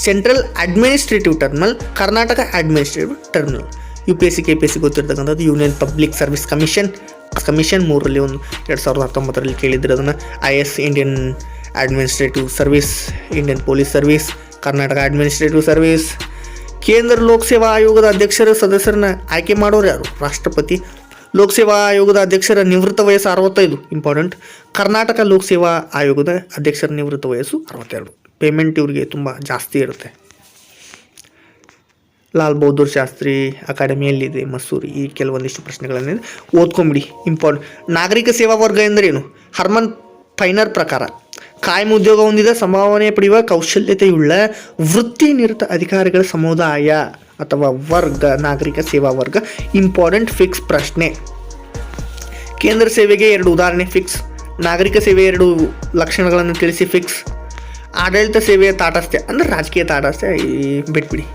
central administrative terminal, Karnataka administrative terminal. U P S C K P S C ಗೊತ್ತಿರ್ತಕ್ಕಂಥದ್ದು union public service commission commission ಮೂರರಲ್ಲಿ ಒಂದು ಎರಡು ಸಾವಿರದ ಹತ್ತೊಂಬತ್ತರಲ್ಲಿ ಕೇಳಿದ್ರೆ ಅದನ್ನು. I S Indian administrative service Indian police service Karnataka administrative service ಕೇಂದ್ರ ಲೋಕಸೇವಾ ಆಯೋಗದ ಅಧ್ಯಕ್ಷರ, ಸದಸ್ಯರನ್ನ ಆಯ್ಕೆ ಮಾಡೋರು ಯಾರು? ರಾಷ್ಟ್ರಪತಿ ಲೋಕಸೇವಾ ಆಯೋಗದ ಅಧ್ಯಕ್ಷರ ನಿವೃತ್ತ ವಯಸ್ಸು ಅರವತ್ತೈದು. ಇಂಪಾರ್ಟೆಂಟ್ ಕರ್ನಾಟಕ ಲೋಕಸೇವಾ ಆಯೋಗದ ಅಧ್ಯಕ್ಷರ ನಿವೃತ್ತ ವಯಸ್ಸು ಅರವತ್ತೆರಡು. ಪೇಮೆಂಟ್ ಇವರಿಗೆ ತುಂಬ ಜಾಸ್ತಿ ಇರುತ್ತೆ. ಲಾಲ್ ಬಹದ್ದೂರ್ ಶಾಸ್ತ್ರಿ ಅಕಾಡೆಮಿಯಲ್ಲಿದೆ, ಮಸೂರಿ. ಈ ಕೆಲವೊಂದಿಷ್ಟು ಪ್ರಶ್ನೆಗಳನ್ನೇ ಓದ್ಕೊಂಬಿಡಿ. ಇಂಪಾರ್ಟೆಂಟ್ ನಾಗರಿಕ ಸೇವಾ ವರ್ಗ ಎಂದರೇನು? ಹರ್ಮನ್ ಫೈನರ್ ಪ್ರಕಾರ. ಕಾಯಂ ಉದ್ಯೋಗ ಹೊಂದಿದ ಸಂಭಾವನೆ ಪಡೆಯುವ ಕೌಶಲ್ಯತೆಯುಳ್ಳ ವೃತ್ತಿ ನಿರತ ಅಧಿಕಾರಿಗಳ ಸಮುದಾಯ ಅಥವಾ ವರ್ಗ, ನಾಗರಿಕ ಸೇವಾ ವರ್ಗ ಇಂಪಾರ್ಟೆಂಟ್ ಫಿಕ್ಸ್ ಪ್ರಶ್ನೆ. ಕೇಂದ್ರ ಸೇವೆಗೆ ಎರಡು ಉದಾಹರಣೆ ಫಿಕ್ಸ್ ನಾಗರಿಕ ಸೇವೆ ಎರಡು ಲಕ್ಷಣಗಳನ್ನು ತಿಳಿಸಿ ಫಿಕ್ಸ್ ಆಡಳಿತ ಸೇವೆಯ ತಾಟಸ್ಥ್ಯ, ಅಂದರೆ ರಾಜಕೀಯ ತಾಟಸ್ಥ್ಯ ಬಿಟ್ಬಿಡಿ.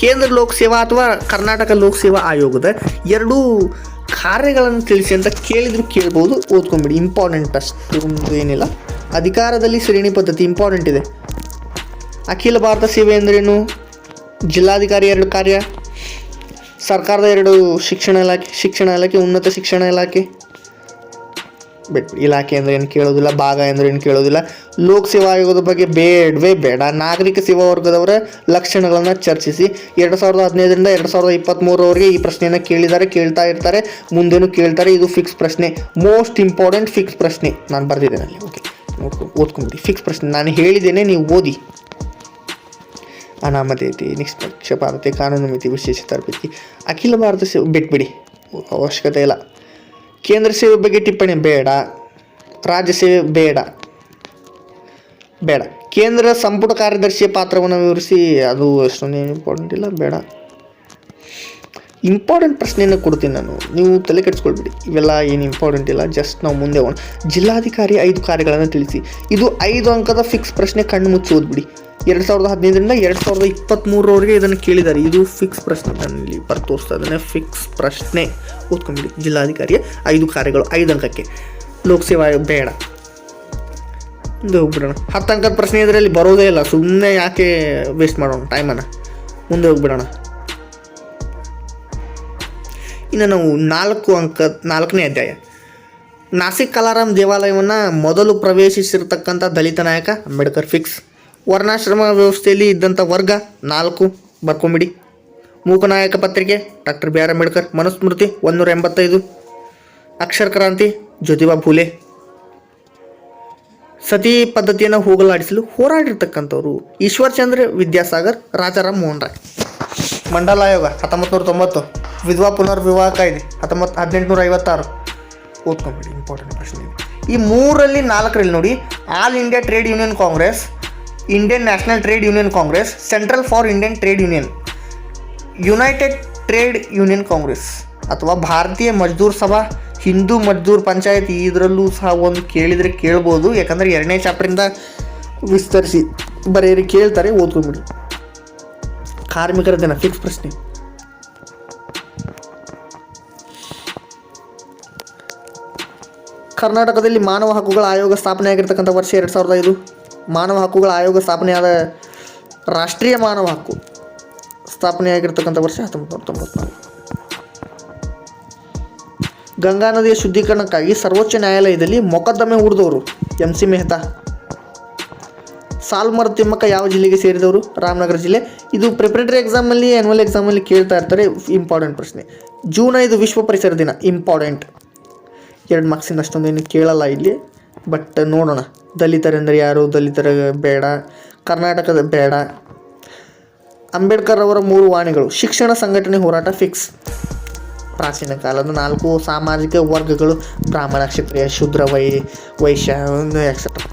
ಕೇಂದ್ರ ಲೋಕಸೇವಾ ಅಥವಾ ಕರ್ನಾಟಕ ಲೋಕಸೇವಾ ಆಯೋಗದ ಎರಡೂ ಕಾರ್ಯಗಳನ್ನು ತಿಳಿಸಿ ಅಂತ ಕೇಳಿದ್ರು ಕೇಳ್ಬೋದು, ಓದ್ಕೊಂಬಿಡಿ ಇಂಪಾರ್ಟೆಂಟ್ ಅಷ್ಟು ಏನಿಲ್ಲ. ಅಧಿಕಾರದಲ್ಲಿ ಶ್ರೇಣಿ ಪದ್ಧತಿ ಇಂಪಾರ್ಟೆಂಟ್ ಇದೆ. ಅಖಿಲ ಭಾರತ ಸೇವೆ ಅಂದ್ರೇನು ಜಿಲ್ಲಾಧಿಕಾರಿ ಎರಡು ಕಾರ್ಯ, ಸರ್ಕಾರದ ಎರಡು ಶಿಕ್ಷಣ ಇಲಾಖೆ ಶಿಕ್ಷಣ ಇಲಾಖೆ, ಉನ್ನತ ಶಿಕ್ಷಣ ಇಲಾಖೆ. ಬೆಟ್ ಇಲಾಖೆ ಅಂದರೆ ಏನು ಕೇಳೋದಿಲ್ಲ, ಭಾಗ ಅಂದರೆ ಏನು ಕೇಳೋದಿಲ್ಲ. ಲೋಕ ಸೇವಾ ಆಯೋಗದ ಬಗ್ಗೆ ಬೇಡವೇ ಬೇಡ. ನಾಗರಿಕ ಸೇವಾ ವರ್ಗದವರ ಲಕ್ಷಣಗಳನ್ನು ಚರ್ಚಿಸಿ. ಎರಡು ಸಾವಿರದ ಹದಿನೈದರಿಂದ ಎರಡು ಸಾವಿರದ ಇಪ್ಪತ್ತ್ಮೂರವರೆಗೆ ಈ ಪ್ರಶ್ನೆಯನ್ನು ಕೇಳಿದ್ದಾರೆ, ಕೇಳ್ತಾ ಇರ್ತಾರೆ, ಮುಂದೇನು ಕೇಳ್ತಾರೆ, ಇದು ಫಿಕ್ಸ್ ಪ್ರಶ್ನೆ. ಮೋಸ್ಟ್ ಇಂಪಾರ್ಟೆಂಟ್ ಫಿಕ್ಸ್ ಪ್ರಶ್ನೆ. ನಾನು ಬರೆದಿದ್ದೇನೆ ಓಕೆ ಓದ್ಕೊಂಬಿಡಿ. ಫಿಕ್ಸ್ ಪ್ರಶ್ನೆ. ನಾನು ಹೇಳಿದ್ದೇನೆ, ನೀವು ಓದಿ. ಅನಾಮಧೇಯತೆ, ನಿಷ್ಪಕ್ಷಪಾತತೆ, ಕಾನೂನು ಮಿತಿ ವಿಶೇಷ ತರಬೇತಿ, ಅಖಿಲ ಭಾರತ ಸೇವೆ, ಬಿಟ್ಬಿಡಿ. ಅವಶ್ಯಕತೆ ಇಲ್ಲ. ಕೇಂದ್ರ ಸೇವೆ ಬಗ್ಗೆ ಟಿಪ್ಪಣಿ ಬೇಡ. ರಾಜ್ಯ ಸೇವೆ ಬೇಡ. ಬೇಡ. ಕೇಂದ್ರ ಸಂಪುಟ ಕಾರ್ಯದರ್ಶಿಯ ಪಾತ್ರವನ್ನು ವಿವರಿಸಿ, ಅದು ಅಷ್ಟೊಂದು ಇಂಪಾರ್ಟೆಂಟ್ ಇಲ್ಲ. ಬೇಡ. ಇಂಪಾರ್ಟೆಂಟ್ ಪ್ರಶ್ನೆಯನ್ನು ಕೊಡ್ತೀನಿ ನಾನು. ನೀವು ತಲೆ ಕೆಡಿಸ್ಕೊಳ್ಬೇಡಿ. ಇವೆಲ್ಲ ಏನು ಇಂಪಾರ್ಟೆಂಟ್ ಇಲ್ಲ. ಜಸ್ಟ್ ನಾವು ಮುಂದೆ ಹೋಗೋಣ. ಜಿಲ್ಲಾಧಿಕಾರಿ ಐದು ಕಾರ್ಯಗಳನ್ನು ತಿಳಿಸಿ. ಇದು ಐದು ಅಂಕದ ಫಿಕ್ಸ್ ಪ್ರಶ್ನೆ ಕಣ್ಣು ಮುಚ್ಚಿ ಓದ್ಬಿಡಿ. ಎರಡು ಸಾವಿರದ ಹದಿನೈದರಿಂದ ಎರಡು ಸಾವಿರದ ಇಪ್ಪತ್ತ್ಮೂರವರೆಗೆ ಇದನ್ನು ಕೇಳಿದ್ದಾರೆ. ಇದು ಫಿಕ್ಸ್ ಪ್ರಶ್ನೆ. ಇಲ್ಲಿ ಬರ್ತೋರಿಸ್ತಾ ಫಿಕ್ಸ್ ಪ್ರಶ್ನೆ. ಓದ್ಕೊಂಬಿಡಿ. ಜಿಲ್ಲಾಧಿಕಾರಿಯ ಐದು ಕಾರ್ಯಗಳು ಐದು ಅಂಕಕ್ಕೆ. ಲೋಕಸೇವಾ ಬೇಡ. ಮುಂದೆ ಹೋಗ್ಬಿಡೋಣ. ಹತ್ತು ಅಂಕದ ಪ್ರಶ್ನೆ ಇದರಲ್ಲಿ ಬರೋದೇ ಇಲ್ಲ. ಸುಮ್ಮನೆ ಯಾಕೆ ವೇಸ್ಟ್ ಮಾಡೋಣ? ಟೈಮನ್ನು ಮುಂದೆ ಹೋಗ್ಬಿಡೋಣ. ಇನ್ನು ನಾವು ನಾಲ್ಕು ಅಂಕ, ನಾಲ್ಕನೇ ಅಧ್ಯಾಯ. ನಾಸಿಕ್ ಕಲಾರಾಮ್ ದೇವಾಲಯವನ್ನು ಮೊದಲು ಪ್ರವೇಶಿಸಿರ್ತಕ್ಕಂಥ ದಲಿತ ನಾಯಕ ಅಂಬೇಡ್ಕರ್ ಫಿಕ್ಸ್. ವರ್ಣಾಶ್ರಮ ವ್ಯವಸ್ಥೆಯಲ್ಲಿ ಇದ್ದಂಥ ವರ್ಗ ನಾಲ್ಕು. ಬರ್ಕೊಂಬಿಡಿ. ಮೂಕನಾಯಕ ಪತ್ರಿಕೆ doctor B R Ambedkar. Manusmriti ಒಂದೂರ ಎಂಬತ್ತೈದು. ಅಕ್ಷರ ಕ್ರಾಂತಿ ಜ್ಯೋತಿಬಾ ಫೂಲೆ. ಸತಿ ಪದ್ಧತಿಯನ್ನು ಹೋಗಲಾಡಿಸಲು ಹೋರಾಡಿರ್ತಕ್ಕಂಥವ್ರು ಈಶ್ವರ್ಚಂದ್ರ ವಿದ್ಯಾಸಾಗರ್, ರಾಜಾರಾಮ್ ಮೋಹನ್ ರಾಯ್. ಮಂಡಲ ಆಯೋಗ ಹತ್ತೊಂಬತ್ತು ನೂರ ತೊಂಬತ್ತು. ವಿಧವಾ ಪುನರ್ವಿವಾಹ ಕಾಯ್ದೆ. ಹತ್ತೊಂಬತ್ತು ಹದಿನೆಂಟುನೂರ ಐವತ್ತಾರು ಓದ್ಕೊಂಬಿಡಿ ಇಂಪಾರ್ಟೆಂಟ್ ಪ್ರಶ್ನೆ. ಈ ಮೂರಲ್ಲಿ ನಾಲ್ಕರಲ್ಲಿ ನೋಡಿ all India trade union congress Indian national trade union congress central for Indian trade union united trade union congress ಅಥವಾ ಭಾರತೀಯ ಮಜ್ದೂರ್ ಸಭಾ, ಹಿಂದೂ ಮಜ್ದೂರ್ ಪಂಚಾಯತ್, ಇದರಲ್ಲೂ ಸಹ ಒಂದು ಕೇಳಿದರೆ ಕೇಳ್ಬೋದು. ಯಾಕಂದರೆ ಎರಡನೇ ಚಾಪ್ಟ್ರಿಂದ ವಿಸ್ತರಿಸಿ ಬರೆಯಿರಿ, ಕೇಳ್ತಾರೆ, ಓದ್ಕೊಂಬಿಡಿ. ಕಾರ್ಮಿಕರ ದಿನ ಫಿಕ್ಸ್ ಪ್ರಶ್ನೆ. ಕರ್ನಾಟಕದಲ್ಲಿ ಮಾನವ ಹಕ್ಕುಗಳ ಆಯೋಗ ಸ್ಥಾಪನೆ ಆಗಿರ್ತಕ್ಕಂಥ ವರ್ಷ ಎರಡು ಸಾವಿರದ ಐದು. ಮಾನವ ಹಕ್ಕುಗಳ ಆಯೋಗ ಸ್ಥಾಪನೆಯಾದ ರಾಷ್ಟ್ರೀಯ ಮಾನವ ಹಕ್ಕು ಸ್ಥಾಪನೆಯಾಗಿರ್ತಕ್ಕಂಥ ವರ್ಷ ಹತ್ತೊಂಬತ್ತು ನೂರ ತೊಂಬತ್ನಾಲ್ಕು ಗಂಗಾ ನದಿಯ ಶುದ್ಧೀಕರಣಕ್ಕಾಗಿ ಸರ್ವೋಚ್ಚ ನ್ಯಾಯಾಲಯದಲ್ಲಿ ಮೊಕದ್ದಮೆ ಹೂಡಿದವರು ಎಂ ಸಿ ಮೆಹ್ತಾ. ಸಾಲ್ಮರ ತಿಮ್ಮಕ್ಕ ಯಾವ ಜಿಲ್ಲೆಗೆ ಸೇರಿದವರು? ರಾಮನಗರ ಜಿಲ್ಲೆ. ಇದು ಪ್ರಿಪರೇಟರಿ ಎಕ್ಸಾಮಲ್ಲಿ ಆ್ಯನ್ಯುವಲ್ ಎಕ್ಸಾಮಲ್ಲಿ ಕೇಳ್ತಾ ಇರ್ತಾರೆ. ಇಂಪಾರ್ಟೆಂಟ್ ಪ್ರಶ್ನೆ. ಜೂನ್ ಐದು ವಿಶ್ವ ಪರಿಸರ ದಿನ. ಇಂಪಾರ್ಟೆಂಟ್ ಎರಡು ಮಾರ್ಕ್ಸಿಂದ ಅಷ್ಟೊಂದೇನು ಕೇಳಲ್ಲ ಇಲ್ಲಿ. ಬಟ್ ನೋಡೋಣ. ದಲಿತರೆಂದರೆ ಯಾರು? ದಲಿತರ ಬೇಡ. ಕರ್ನಾಟಕದ ಬೇಡ. ಅಂಬೇಡ್ಕರ್ ಅವರ ಮೂರು ವಾಣಿಗಳು. ಶಿಕ್ಷಣ ಸಂಘಟನೆ ಹೋರಾಟ ಫಿಕ್ಸ್ ಪ್ರಾಚೀನ ಕಾಲದ ನಾಲ್ಕು ಸಾಮಾಜಿಕ ವರ್ಗಗಳು. ಬ್ರಾಹ್ಮಣ, ಕ್ಷತ್ರಿಯ, ಶೂದ್ರ, ವೈ, ವೈಶ್ಯ ಎಕ್ಸೆಟ್ರಾ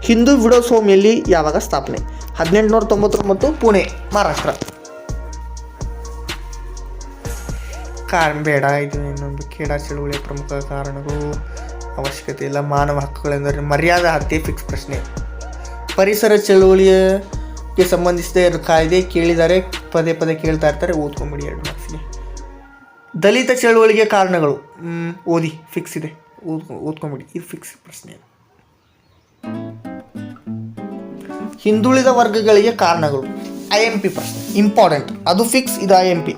ಹಿಂದೂ ವಿಡೋಸ್ವಾಮಿಯಲ್ಲಿ ಯಾವಾಗ ಸ್ಥಾಪನೆ? ಹದಿನೆಂಟುನೂರ ತೊಂಬತ್ತೊಂಬತ್ತು, ಪುಣೆ, ಮಹಾರಾಷ್ಟ್ರ. ಕಾರಣ ಬೇಡ. ಇದು ಇನ್ನೊಂದು ಕ್ರೀಡಾ ಚಳುವಳಿಯ ಪ್ರಮುಖ ಕಾರಣಗಳು, ಅವಶ್ಯಕತೆ ಇಲ್ಲ. ಮಾನವ ಹಕ್ಕುಗಳೆಂದರೆ ಮರ್ಯಾದೆ ಹತ್ಯೆ ಫಿಕ್ಸ್ ಪ್ರಶ್ನೆ. ಪರಿಸರ ಚಳುವಳಿಗೆ ಸಂಬಂಧಿಸಿದ ಎರಡು ಕಾಯ್ದೆ ಕೇಳಿದರೆ, ಪದೇ ಪದೇ ಕೇಳ್ತಾ ಇರ್ತಾರೆ. ಓದ್ಕೊಂಬಿಡಿ ಎರಡು ಮಾರ್ಕ್ಸ್ಗೆ ದಲಿತ ಚಳುವಳಿಗೆ ಕಾರಣಗಳು. ಓದಿ ಫಿಕ್ಸ್ ಇದೆ. ಓದ್ಕೊ ಓದ್ಕೊಂಬಿಡಿ. ಇದು ಫಿಕ್ಸ್ ಪ್ರಶ್ನೆ. ಹಿಂದುಳಿದ ವರ್ಗಗಳಿಗೆ ಕಾರಣಗಳು. ಐ ಎಂ ಪಿ ಪ್ರಶ್ನೆ. ಇಂಪಾರ್ಟೆಂಟ್ ಅದು ಫಿಕ್ಸ್ ಇದು ಐ ಎಂ ಪಿ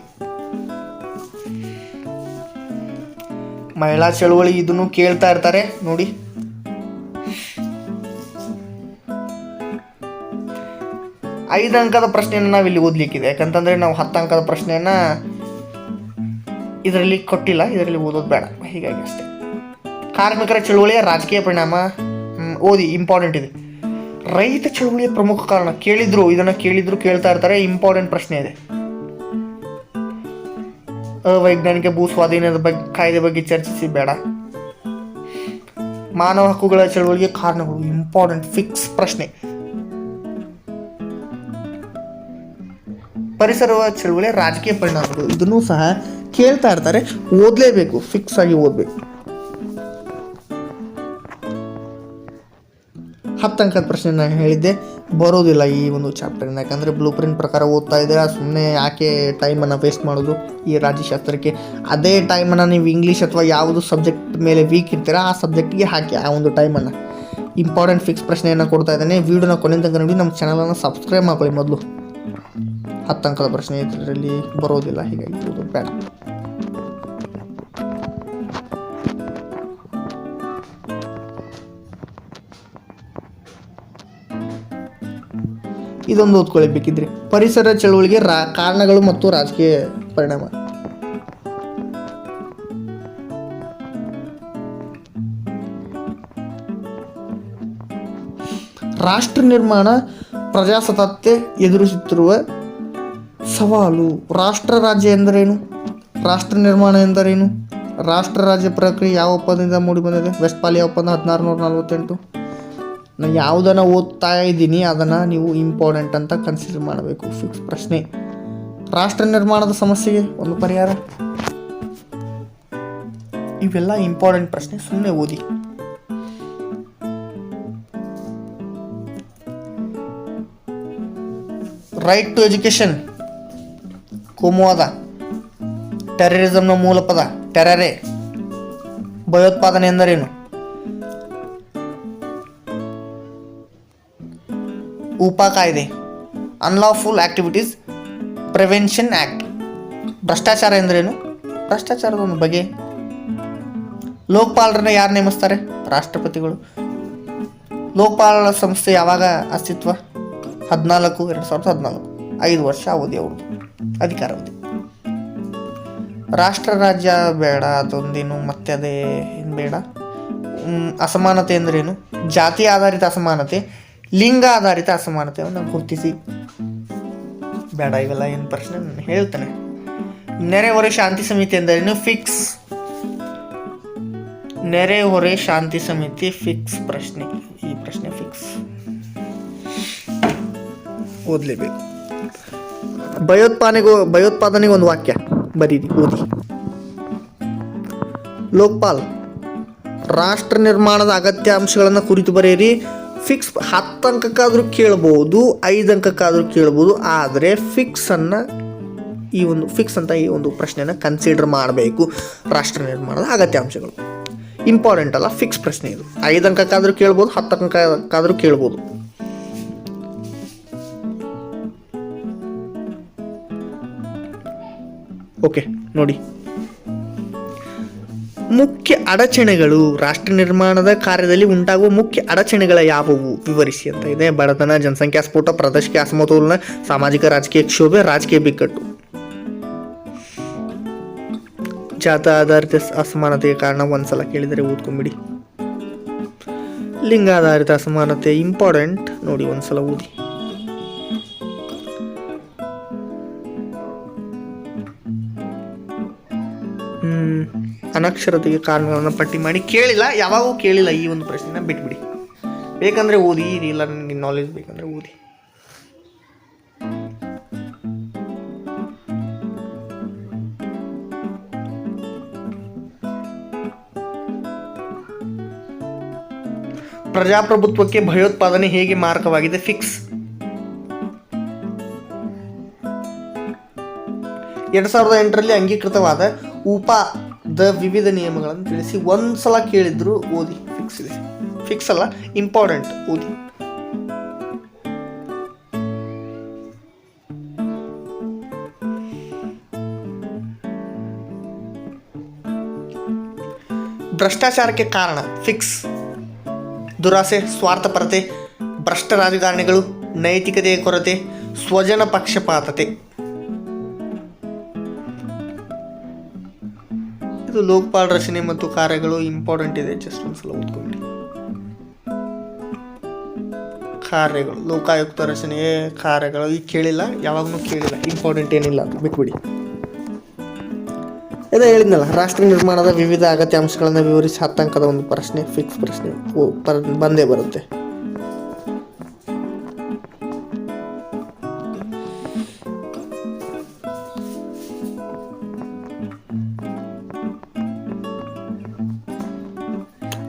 ಮಹಿಳಾ ಚಳುವಳಿ ಇದನ್ನು ಕೇಳ್ತಾ ಇರ್ತಾರೆ, ನೋಡಿ. ಐದು ಅಂಕದ ಪ್ರಶ್ನೆಯನ್ನು ನಾವಿಲ್ಲಿ ಓದ್ಲಿಕ್ಕಿದೆ. ಯಾಕಂತಂದ್ರೆ ನಾವು ಹತ್ತು ಅಂಕದ ಪ್ರಶ್ನೆಯನ್ನ ಇದರಲ್ಲಿ ಕೊಟ್ಟಿಲ್ಲ, ಇದರಲ್ಲಿ ಓದೋದು ಬೇಡ. ಹೀಗಾಗಿ ಅಷ್ಟೇ. ಕಾರ್ಮಿಕರ ಚಳುವಳಿಯ ರಾಜಕೀಯ ಪರಿಣಾಮ ಓದಿ ಇಂಪಾರ್ಟೆಂಟ್ ಇದೆ. ರೈತ ಚಳುವಳಿಯ ಪ್ರಮುಖ ಕಾರಣ, ಕೇಳಿದ್ರು, ಇದನ್ನ ಕೇಳಿದ್ರು ಕೇಳ್ತಾ ಇರ್ತಾರೆ ಇಂಪಾರ್ಟೆಂಟ್ ಪ್ರಶ್ನೆ ಇದೆ. ಅವೈಜ್ಞಾನಿಕ ಭೂ ಸ್ವಾಧೀನದ ಬಗ್ಗೆ ಕಾಯ್ದೆ ಬಗ್ಗೆ ಚರ್ಚಿಸಿ ಬೇಡ ಮಾನವ ಹಕ್ಕುಗಳ ಚಳುವಳಿಗೆ ಕಾರಣಗಳು ಇಂಪಾರ್ಟೆಂಟ್ ಫಿಕ್ಸ್ ಪ್ರಶ್ನೆ. ಪರಿಸರ ಚಳುವಳಿಯ ರಾಜಕೀಯ ಪರಿಣಾಮಗಳು, ಇದನ್ನು ಸಹ ಕೇಳ್ತಾ ಇರ್ತಾರೆ. ಓದಲೇಬೇಕು ಫಿಕ್ಸ್ ಆಗಿ ಓದಬೇಕು. ಹತ್ತಂಕದ ಪ್ರಶ್ನೆ ನಾನು ಹೇಳಿದ್ದೆ. ಬರೋದಿಲ್ಲ ಈ ಒಂದು ಚಾಪ್ಟರ್ನ ಯಾಕಂದರೆ ಬ್ಲೂ ಪ್ರಿಂಟ್ ಪ್ರಕಾರ ಓದ್ತಾ ಇದ್ದೀರಾ ಸುಮ್ಮನೆ ಯಾಕೆ ಟೈಮನ್ನು ವೇಸ್ಟ್ ಮಾಡೋದು? ಈ ರಾಜ್ಯಶಾಸ್ತ್ರಕ್ಕೆ ಅದೇ ಟೈಮನ್ನು ನೀವು ಇಂಗ್ಲೀಷ್ ಅಥವಾ ಯಾವುದು ಸಬ್ಜೆಕ್ಟ್ ಮೇಲೆ ವೀಕ್ ಇರ್ತೀರಾ, ಆ ಸಬ್ಜೆಕ್ಟಿಗೆ ಹಾಕಿ ಆ ಒಂದು ಟೈಮನ್ನು ಇಂಪಾರ್ಟೆಂಟ್ ಫಿಕ್ಸ್ ಪ್ರಶ್ನೆಯನ್ನು ಕೊಡ್ತಾ ಇದ್ದಾನೆ. ವೀಡಿಯೋನ ಕೊನೆ ತನಕ ನೋಡಿ ನಮ್ಮ ಚಾನಲನ್ನು ಸಬ್ಸ್ಕ್ರೈಬ್ ಮಾಡ್ಕೊಳ್ಳಿ ಮೊದಲು. ಹತ್ತಂಕದ ಪ್ರಶ್ನೆ ಇದರಲ್ಲಿ ಬರೋದಿಲ್ಲ, ಹೀಗಾಗಿ ಬೇಡ. ಇದೊಂದು ಓದ್ಕೊಳ್ಳಿ ಬೇಕಿದ್ರೆ ಪರಿಸರ ಚಳುವಳಿಗೆ ರಾ, ಕಾರಣಗಳು ಮತ್ತು ರಾಜಕೀಯ ಪರಿಣಾಮ. ರಾಷ್ಟ್ರ ನಿರ್ಮಾಣ ಪ್ರಜಾಸತ್ತೆ ಎದುರಿಸುತ್ತಿರುವ ಸವಾಲು ರಾಷ್ಟ್ರ ರಾಜ್ಯ ಎಂದರೇನು? ರಾಷ್ಟ್ರ ನಿರ್ಮಾಣ ಎಂದರೇನು? ರಾಷ್ಟ್ರ ರಾಜ್ಯ ಪ್ರಕ್ರಿಯೆ ಯಾವ ಒಪ್ಪಂದದಿಂದ ಮೂಡಿಬಂದಿದೆ? ವೆಸ್ಟ್ಪಾಲಿಯಾ ಒಪ್ಪಂದ ಹದಿನಾರು ನೂರ ನಲವತ್ತೆಂಟು. ನಾನು ಯಾವುದನ್ನು ಓದ್ತಾ ಇದ್ದೀನಿ, ಅದನ್ನು ನೀವು ಇಂಪಾರ್ಟೆಂಟ್ ಅಂತ ಕನ್ಸಿಡರ್ ಮಾಡಬೇಕು. ಫಿಕ್ಸ್ ಪ್ರಶ್ನೆ. ರಾಷ್ಟ್ರ ನಿರ್ಮಾಣದ ಸಮಸ್ಯೆಗೆ ಒಂದು ಪರಿಹಾರ? ಇವೆಲ್ಲ ಇಂಪಾರ್ಟೆಂಟ್ ಪ್ರಶ್ನೆ ಸುಮ್ಮನೆ ಓದಿ. ರೈಟ್ ಟು ಎಜುಕೇಶನ್ ಕೋಮುವಾದ ಟೆರರಿಸಮ್ನ ಮೂಲ ಪದ ಟೆರರೆ ಭಯೋತ್ಪಾದನೆ ಎಂದರೇನು? ಉಪಾ ಕಾಯ್ದೆ ಅನ್ಲಾಫುಲ್ ಆಕ್ಟಿವಿಟೀಸ್ ಪ್ರಿವೆನ್ಷನ್ ಆ್ಯಕ್ಟ್ ಭ್ರಷ್ಟಾಚಾರ ಎಂದರೇನು? ಭ್ರಷ್ಟಾಚಾರದ ಒಂದು ಬಗೆ. ಲೋಕಪಾಲರನ್ನ ಯಾರು ನೇಮಿಸ್ತಾರೆ? ರಾಷ್ಟ್ರಪತಿಗಳು. ಲೋಕಪಾಲ ಸಂಸ್ಥೆ ಯಾವಾಗ ಅಸ್ತಿತ್ವ? ಹದಿನಾಲ್ಕು, ಎರಡು ಸಾವಿರದ ಹದಿನಾಲ್ಕು. ಐದು ವರ್ಷ ಅವಧಿ ಅವರು ಅಧಿಕಾರಾವಧಿ ರಾಷ್ಟ್ರ ರಾಜ್ಯ ಬೇಡ, ಅದೊಂದೇನು ಮತ್ತೆ ಅದೇ, ಏನು ಬೇಡ? ಅಸಮಾನತೆ ಅಂದ್ರೇನು ಜಾತಿ ಆಧಾರಿತ ಅಸಮಾನತೆ. ಲಿಂಗ ಆಧಾರಿತ ಅಸಮಾನತೆಯನ್ನು ಗುರುತಿಸಿ. ಬೇಡ, ಇವೆಲ್ಲ ಏನು ಪ್ರಶ್ನೆ ನಾನು ಹೇಳ್ತೇನೆ. ನೆರೆಹೊರೆ ಶಾಂತಿ ಸಮಿತಿ ಎಂದರೇನು ಫಿಕ್ಸ್ ನೆರೆಹೊರೆ ಶಾಂತಿ ಸಮಿತಿ ಫಿಕ್ಸ್ ಪ್ರಶ್ನೆ. ಈ ಪ್ರಶ್ನೆ ಫಿಕ್ಸ್ ಓದಲೇಬೇಕು. ಭಯೋತ್ಪಾದನೆಗೂ, ಭಯೋತ್ಪಾದನೆಗೆ ಒಂದು ವಾಕ್ಯ. ಬರೀರಿ, ಓದಿ. ಲೋಕ್ಪಾಲ್. ರಾಷ್ಟ್ರ ನಿರ್ಮಾಣದ ಅಗತ್ಯ ಅಂಶಗಳನ್ನು ಕುರಿತು ಬರೆಯಿರಿ. ಫಿಕ್ಸ್ ಹತ್ತು ಅಂಕಕ್ಕಾದರೂ ಕೇಳ್ಬೋದು, ಐದು ಅಂಕಕ್ಕಾದರೂ ಕೇಳ್ಬೋದು, ಆದರೆ ಫಿಕ್ಸನ್ನು ಈ ಒಂದು ಫಿಕ್ಸ್ ಅಂತ ಈ ಒಂದು ಪ್ರಶ್ನೆಯನ್ನು ಕನ್ಸಿಡರ್ ಮಾಡಬೇಕು. ರಾಷ್ಟ್ರ ನಿರ್ಮಾಣದ ಅಗತ್ಯಾಂಶಗಳು. ಇಂಪಾರ್ಟೆಂಟ್ ಅಲ್ಲ ಫಿಕ್ಸ್ ಪ್ರಶ್ನೆ ಇದು. ಐದು ಅಂಕಕ್ಕಾದರೂ ಕೇಳ್ಬೋದು, ಹತ್ತು ಅಂಕಕ್ಕಾದರೂ ಕೇಳ್ಬೋದು. ಓಕೆ ನೋಡಿ. ಮುಖ್ಯ ಅಡಚಣೆಗಳು ರಾಷ್ಟ್ರ ನಿರ್ಮಾಣದ ಕಾರ್ಯದಲ್ಲಿ ಉಂಟಾಗುವ ಮುಖ್ಯ ಅಡಚಣೆಗಳ ಯಾವುವು? ವಿವರಿಸಿ ಅಂತ ಇದೆ. ಬಡತನ ಜನಸಂಖ್ಯಾ ಸ್ಫೋಟ ಪ್ರಾದೇಶಿಕ ಅಸಮತೋಲನ, ಸಾಮಾಜಿಕ ರಾಜಕೀಯ ಕ್ಷೋಭೆ, ರಾಜಕೀಯ ಬಿಕ್ಕಟ್ಟು. ಜಾತ ಆಧಾರಿತ ಅಸಮಾನತೆಯ ಕಾರಣ ಒಂದ್ಸಲ ಕೇಳಿದರೆ ಓದ್ಕೊಂಬಿಡಿ ಲಿಂಗಾಧಾರಿತ ಅಸಮಾನತೆ ಇಂಪಾರ್ಟೆಂಟ್ ನೋಡಿ ಒಂದ್ಸಲ ಓದಿ ಅನಕ್ಷರತೆಗೆ ಕಾರಣಗಳನ್ನು ಪಟ್ಟಿ ಮಾಡಿ ಕೇಳಿಲ್ಲ, ಯಾವಾಗೂ ಕೇಳಿಲ್ಲ ಈ ಒಂದು ಪ್ರಶ್ನೆನ ಬಿಟ್ಬಿಡಿ. ಬೇಕಂದರೆ ಓದಿ ಇದಿಲ್ಲ ನನಗೆ ನಾಲೆಜ್ ಬೇಕಂದರೆ ಓದಿ. ಪ್ರಜಾಪ್ರಭುತ್ವಕ್ಕೆ ಭಯೋತ್ಪಾದನೆ ಹೇಗೆ ಮಾರಕವಾಗಿದೆ? ಫಿಕ್ಸ್ ಎರಡ್ ಸಾವಿರದ ಎಂಟರಲ್ಲಿ ಅಂಗೀಕೃತವಾದ ಉಪಾದ ವಿವಿಧ ನಿಯಮಗಳನ್ನು ತಿಳಿಸಿ ಒಂದು ಸಲ ಕೇಳಿದ್ರು ಓದಿ ಫಿಕ್ಸ್ ಇದೆ. ಫಿಕ್ಸ್ ಅಲ್ಲ ಇಂಪಾರ್ಟೆಂಟ್ ಓದಿ. ಭ್ರಷ್ಟಾಚಾರಕ್ಕೆ ಕಾರಣ ಫಿಕ್ಸ್ ದುರಾಸೆ, ಸ್ವಾರ್ಥಪರತೆ, ಭ್ರಷ್ಟ ರಾಜಕಾರಣಿಗಳು, ನೈತಿಕತೆಯ ಕೊರತೆ, ಸ್ವಜನ ಪಕ್ಷಪಾತತೆ. ಇದು ಲೋಕಪಾಲ್ ರಚನೆ ಮತ್ತು ಕಾರ್ಯಗಳು ಇಂಪಾರ್ಟೆಂಟ್ ಇದೆ. ಜಸ್ಟ್ ಒಂದ್ಸಲ ಓದ್ಕೊಂಡು ಕಾರ್ಯಗಳು, ಲೋಕಾಯುಕ್ತ ರಚನೆ, ಕಾರ್ಯಗಳು, ಈಗ ಕೇಳಿಲ್ಲ, ಯಾವಾಗಲೂ ಕೇಳಿಲ್ಲ. ಇಂಪಾರ್ಟೆಂಟ್ ಏನಿಲ್ಲ ಅಂತ ಬಿಟ್ಬಿಡಿ. ಅದೇ ಹೇಳಿದ್ನಲ್ಲ, ರಾಷ್ಟ್ರ ನಿರ್ಮಾಣದ ವಿವಿಧ ಅಗತ್ಯಾಂಶಗಳನ್ನು ವಿವರಿಸಿ, ಹತ್ತಂಕದ ಒಂದು ಪ್ರಶ್ನೆ ಫಿಕ್ಸ್ ಪ್ರಶ್ನೆ ಬಂದೇ ಬರುತ್ತೆ.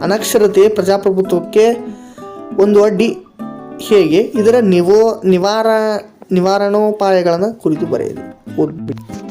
ಅನಕ್ಷರತೆ ಪ್ರಜಾಪ್ರಭುತ್ವಕ್ಕೆ ಒಂದು ಅಡ್ಡಿ ಹೇಗೆ? ಇದರ ನಿವೋ ನಿವಾರ ನಿವಾರಣೋಪಾಯಗಳನ್ನು ಕುರಿತು ಬರೆಯಿರಿ. ಓದ್ಬಿಡಿ.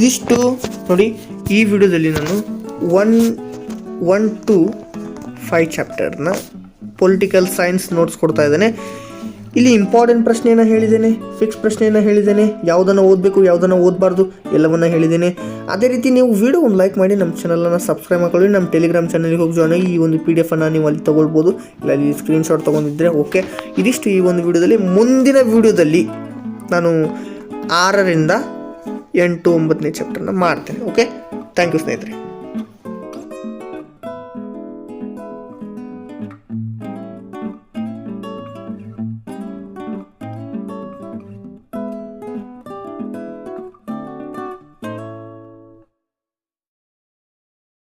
ಇದಿಷ್ಟು ನೋಡಿ ಈ ವಿಡಿಯೋದಲ್ಲಿ ನಾನು ಒನ್ ಒನ್, ಟು, ಫೈವ್ ಚಾಪ್ಟರ್ನ ಪೊಲಿಟಿಕಲ್ ಸೈನ್ಸ್ ನೋಟ್ಸ್ ಕೊಡ್ತಾ ಇದ್ದೇನೆ. ಇಲ್ಲಿ ಇಂಪಾರ್ಟೆಂಟ್ ಪ್ರಶ್ನೆಯನ್ನು ಹೇಳಿದ್ದೇನೆ, ಫಿಕ್ಸ್ ಪ್ರಶ್ನೆಯನ್ನು ಹೇಳಿದ್ದೇನೆ, ಯಾವುದನ್ನು ಓದಬೇಕು, ಯಾವುದನ್ನು ಓದಬಾರ್ದು ಎಲ್ಲವನ್ನು ಹೇಳಿದ್ದೇನೆ. ಅದೇ ರೀತಿ ನೀವು ವಿಡಿಯೋ ಒಂದು ಲೈಕ್ ಮಾಡಿ ನಮ್ಮ ಚಾನಲನ್ನು ಸಬ್ಸ್ಕ್ರೈಬ್ ಮಾಡ್ಕೊಳ್ಳಿ. ನಮ್ಮ ಟೆಲಿಗ್ರಾಮ್ ಚಾನಲ್ಗೆ ಹೋಗಿ ಜಾಯ್ನ್ ಆಗಿ ಈ ಒಂದು ಪಿ ಡಿ ಎಫನ್ನು ನೀವು ಅಲ್ಲಿ ತೊಗೊಳ್ಬೋದು. ಇಲ್ಲ, ಅಲ್ಲಿ ಸ್ಕ್ರೀನ್ಶಾಟ್ ತೊಗೊಂಡಿದ್ದರೆ ಓಕೆ ಇದಿಷ್ಟು ಈ ಒಂದು ವಿಡಿಯೋದಲ್ಲಿ. ಮುಂದಿನ ವಿಡಿಯೋದಲ್ಲಿ ನಾನು ಆರರಿಂದ ಎಂಟು ಒಂಬತ್ತನೇ ಚಾಪ್ಟರ್ನ ಮಾಡ್ತೇನೆ ಓಕೆ ಥ್ಯಾಂಕ್ ಯು ಸ್ನೇಹಿತರೆ.